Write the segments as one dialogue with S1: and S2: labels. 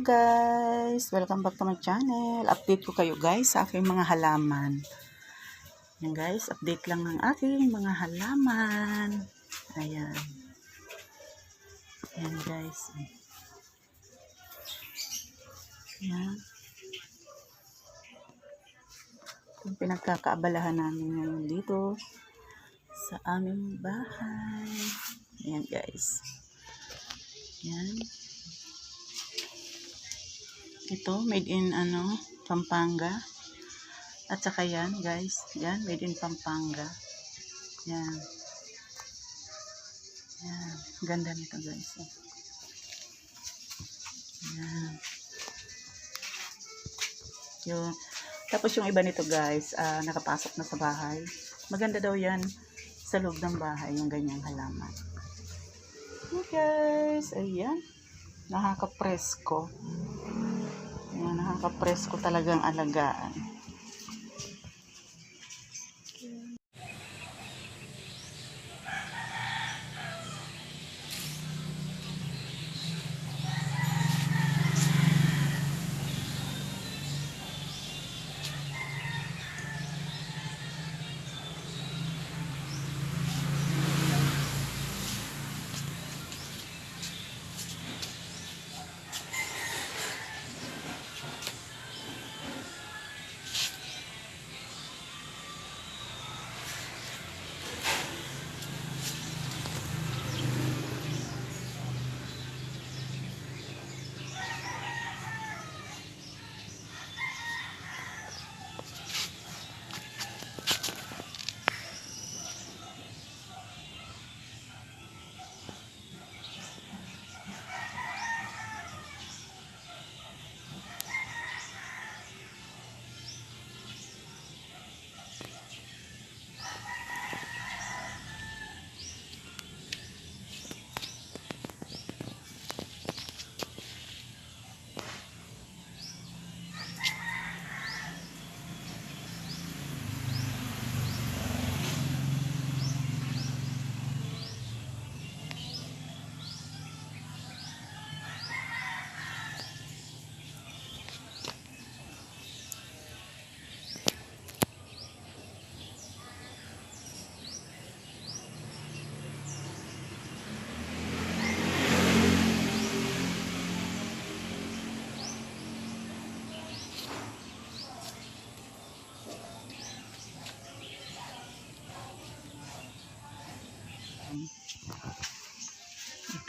S1: guys! Welcome back to my channel. Update ko kayo guys sa aking mga halaman. Yan guys, update lang ng aking mga halaman. Ayan. Yan guys. Yan. Yung pinagkakaabalahan namin ngayon dito sa aming bahay. Yan guys. Yan. Ito, made in ano, Pampanga. At saka yan, guys. Yan, made in Pampanga. Yan. Yan. Ganda nito, guys. oh. Yan. Yung, tapos yung iba nito, guys, ah, nakapasok na sa bahay. Maganda daw yan sa loob ng bahay, yung ganyang halaman. Okay, guys. Ayan. Nakaka-presko. Ayan, nakaka-presko talagang alagaan.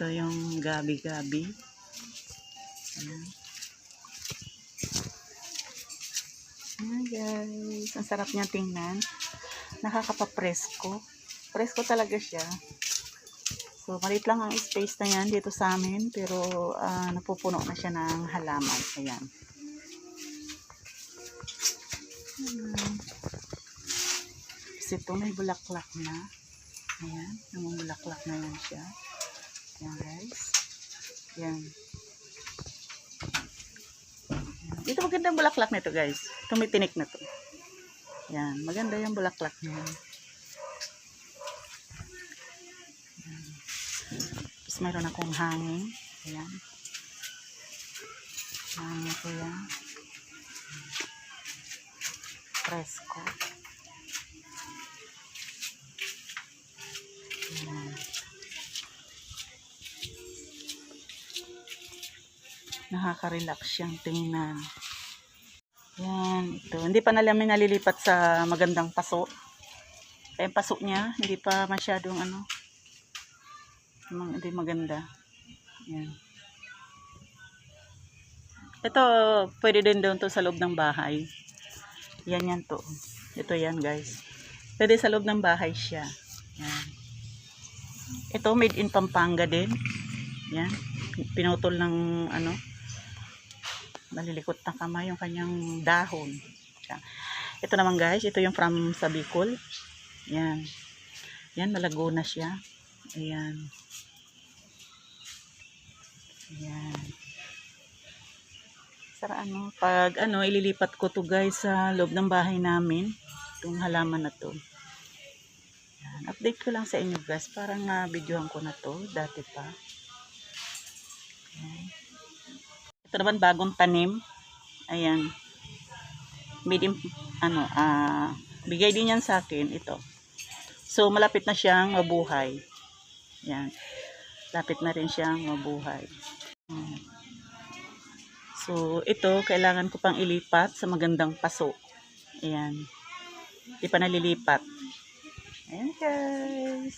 S1: Ito yung gabi-gabi. Ayan. Ayan guys. Ang sarap niya tingnan. Nakakapapresko. Presko talaga siya. So, maliit lang ang space na yan dito sa amin. Pero, ah, napupuno na siya ng halaman. Ayan. Ayan. Kasi ito may bulaklak na. Ayan. Namumulaklak na yan siya. Ayan guys. Ayan. Dito maganda ang bulaklak nito guys. Tumitinik na to. Ayan. Maganda yung bulaklak niya. Ayan. Tapos mayroon akong hangin. Ayan. Hangin ko yan. Presko. Ayan. Nakaka-relax siyang tingnan. Yan, ito. Hindi pa namin nalilipat sa magandang paso. Kaya yung paso niya, hindi pa masyadong ano, hindi maganda. Yan. Ito, pwede din doon to sa loob ng bahay. Yan yan to. Ito yan guys. Pwede sa loob ng bahay siya. Yan. Ito, made in Pampanga din. Yan. Pinutol ng ano, malilikot na kamay yung kanyang dahon. Ito naman guys, ito yung from sa Bicol. Yan. Yan, malago na siya. Ayan. Ayan. Sara ano, pag ano, ililipat ko to guys sa loob ng bahay namin. Itong halaman na to. Yan. Update ko lang sa inyo guys. Parang na videohan ko na to dati pa. Ayan. Ito naman bagong tanim. Ayan. Made ano, ah, bigay din yan sa akin, ito. So, malapit na siyang mabuhay. Yan. Lapit na rin siyang mabuhay. So, ito, kailangan ko pang ilipat sa magandang paso. Ayan. Di pa nalilipat. Ayan, guys.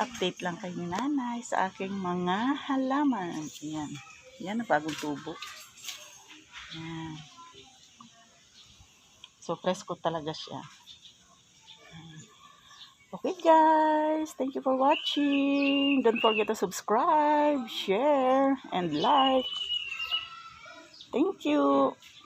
S1: Update lang kay ni nanay sa aking mga halaman. Ayan. Yan, bagong tubo. Ayan. So, presko talaga siya. Okay, guys. Thank you for watching. Don't forget to subscribe, share, and like. Thank you.